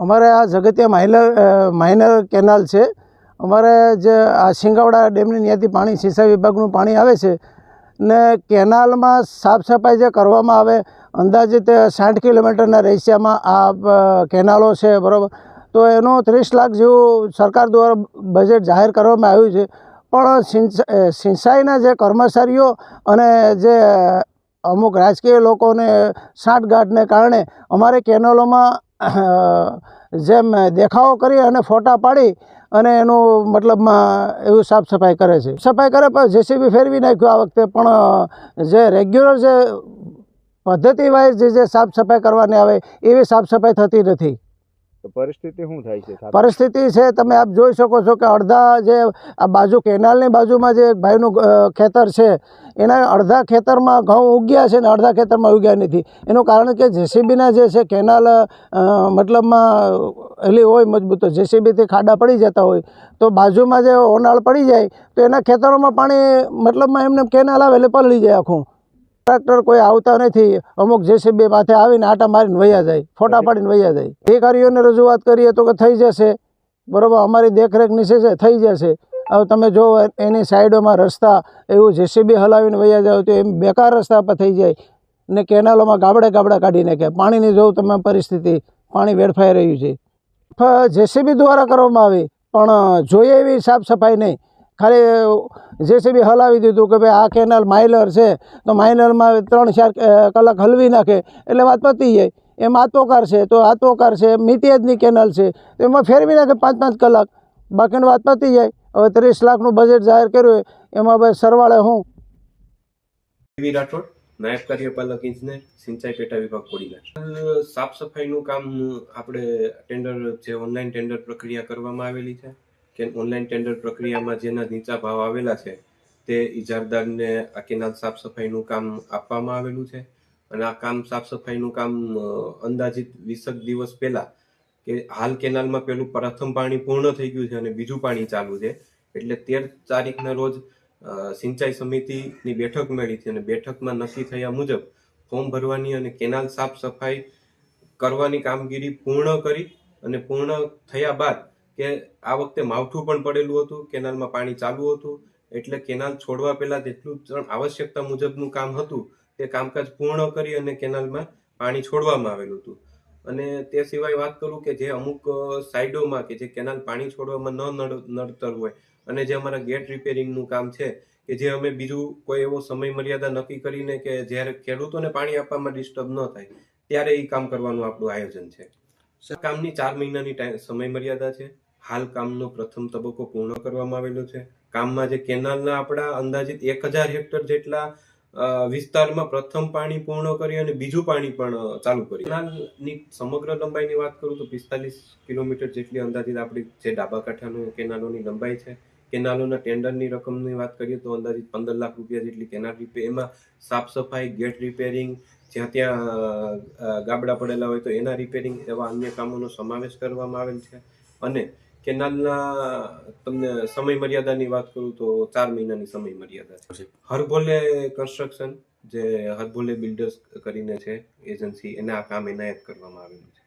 અમારે આ Jagatiya minor minor canal છે. અમારે જે આ શિંગાવડા ડેમની ત્યાંથી પાણી, સિંચાઈ વિભાગનું પાણી આવે છે ને કેનાલમાં સાફ સફાઈ જે કરવામાં આવે અંદાજિત સાઠ કિલોમીટરના રેશિયામાં આ કેનાલો છે, બરાબર? તો એનું ત્રીસ લાખ જેવું સરકાર દ્વારા બજેટ જાહેર કરવામાં આવ્યું છે. પણ સિંચાઈના જે કર્મચારીઓ અને જે અમુક રાજકીય લોકોને સાંઠગાંઠને કારણે અમારે કેનાલોમાં જેમ દેખાવો કરી અને ફોટા પાડી અને એનું મતલબમાં એવું સાફ સફાઈ કરે છે. સફાઈ કરે પણ જેસીબી ફેરવી નાખ્યું. આ વખતે પણ જે રેગ્યુલર જે પદ્ધતિ વાઇઝ જે સાફ સફાઈ કરવાની આવે એવી સાફ સફાઈ થતી નથી. પરિસ્થિતિ શું થાય છે પરિસ્થિતિ છે, તમે આપ જોઈ શકો છો કે અડધા જે આ બાજુ કેનાલની બાજુમાં જે ભાઈનું ખેતર છે, એના અડધા ખેતરમાં ઘઉં ઉગ્યા છે ને અડધા ખેતરમાં ઉગ્યા નથી. એનું કારણ કે જેસીબીના જે છે કેનાલ મતલબમાં એલી હોય મજબૂત જેસીબીથી ખાડા પડી જતા હોય. તો બાજુમાં જે ઓનાળ પડી જાય, તો એના ખેતરોમાં પાણી મતલબમાં એમને કેનાલ આવે એટલે પલળી જાય આખું. ટ્રેક્ટર કોઈ આવતા નથી અમુક જેસીબી માથે આવીને આટા મારીને વયા જાય ફોટા પાડીને વયા જાય. અધિકારીઓને રજૂઆત કરીએ તો કે થઈ જશે. બરાબર અમારી દેખરેખ નીચે છે થઈ જશે. હવે તમે જો એની સાઈડોમાં રસ્તા એવું જેસીબી હલાવીને વયા જાવ તો એમ બેકાર રસ્તા પર થઈ જાય ને કેનાલોમાં ગાબડે ગાબડા કાઢી નાખ્યા પાણીની જોઉં તમે પરિસ્થિતિ પાણી વેડફાઈ રહ્યું છે. જેસીબી દ્વારા કરવામાં આવી પણ જોઈએ એવી સાફ સફાઈ નહીં. ખાલી જેસીબી હલાવી દીધું કે ભાઈ આ કેનાલ માઇલર છે, તો માઇલરમાં ત્રણ ચાર કલાક હલવી નાખે, એટલે વાત પતી જાય. એમ આત્મકાર છે, તો આતોકાર છે મિતિયાજની કેનાલ છે, તો એમાં ફેરવી નાખે પાંચ પાંચ કલાક. બાકીની વાત પતી જાય. હવે ત્રીસ લાખનું બજેટ જાહેર કર્યું એમાં ભાઈ સરવાળે હું? રાઠોડ, નાયબ કાર્યપાલક, ઇજનેર, સિંચાઈ પેટા વિભાગ, કોડીનાર. સાફ સફાઈનું કામ આપણે ટેન્ડર જે ઓનલાઈન ટેન્ડર પ્રક્રિયા કરવામાં આવેલી છે કે ઓનલાઈન ટેન્ડર પ્રક્રિયામાં જેના નીચા ભાવ આવેલા છે, તે ઇજારદારને આ કેનાલ સાફ સફાઈનું કામ આપવામાં આવેલું છે. અને આ કામ સાફ સફાઈનું કામ અંદાજિત વીસક દિવસ પહેલા કે હાલ કેનાલમાં પેલું પ્રથમ પાણી પૂર્ણ થઈ ગયું છે અને બીજું પાણી ચાલુ છે. એટલે તેર તારીખના રોજ સિંચાઈ સમિતિની બેઠક મળી હતી અને બેઠકમાં નક્કી થયા મુજબ ફોર્મ ભરવાની અને કેનાલ સાફ સફાઈ કરવાની કામગીરી પૂર્ણ કરી અને પૂર્ણ થયા બાદ કે આ વખતે માવઠું પણ પડેલું હતું, કેનાલમાં પાણી ચાલુ હતું, એટલે કેનાલ છોડવા પહેલા જેટલું આવશ્યકતા મુજબનું કામ હતું, તે કામકાજ પૂર્ણ કરી અને કેનાલમાં પાણી છોડવામાં આવેલું હતું. અને તે સિવાય વાત કરું કે જે અમુક સાઇડોમાં કે જે કેનાલ પાણી છોડવામાં ન નડ- નડતર હોય અને જે અમારા ગેટ રિપેરિંગનું કામ છે, કે જે અમે બીજું કોઈ એવો સમય મર્યાદા નક્કી કરીને કે જ્યારે ખેડૂતોને પાણી આપવામાં ડિસ્ટર્બ ન થાય, ત્યારે એ કામ કરવાનું આપણું આયોજન છે. કામની ચાર મહિનાની સમય મર્યાદા છે. હાલ કામનો પ્રથમ તબક્કો પૂર્ણ કરવામાં આવેલો છે. કામમાં જે કેનાલના આપણા અંદાજિત એક હજાર હેક્ટર જેટલા વિસ્તારમાં પ્રથમ પાણી પૂર્ણ કરી અને બીજું પાણી પણ ચાલુ કરી કેનાલની સમગ્ર લંબાઈની વાત કરું તો પિસ્તાલીસ કિલોમીટર જેટલી અંદાજિત આપણી જે ડાબા કાંઠાનું કેનાલોની લંબાઈ છે. કેનાલોના ટેન્ડરની રકમની વાત કરીએ તો અંદાજિત પંદર લાખ રૂપિયા જેટલી કેનાલ રિપેર એમાં સાફ સફાઈ, ગેટ રિપેરિંગ, જ્યાં ત્યાં ગાબડા પડેલા હોય તો એના રિપેરિંગ એવા અન્ય કામોનો સમાવેશ કરવામાં આવેલ છે. અને કેનાલના તમને સમય મર્યાદાની વાત કરું તો ચાર મહિનાની સમય મર્યાદા છે હરભોલે કન્સ્ટ્રક્શન જે હરભોલે બિલ્ડર્સ કરીને છે એજન્સી એના આ કામ એનાયત કરવામાં આવેલું છે.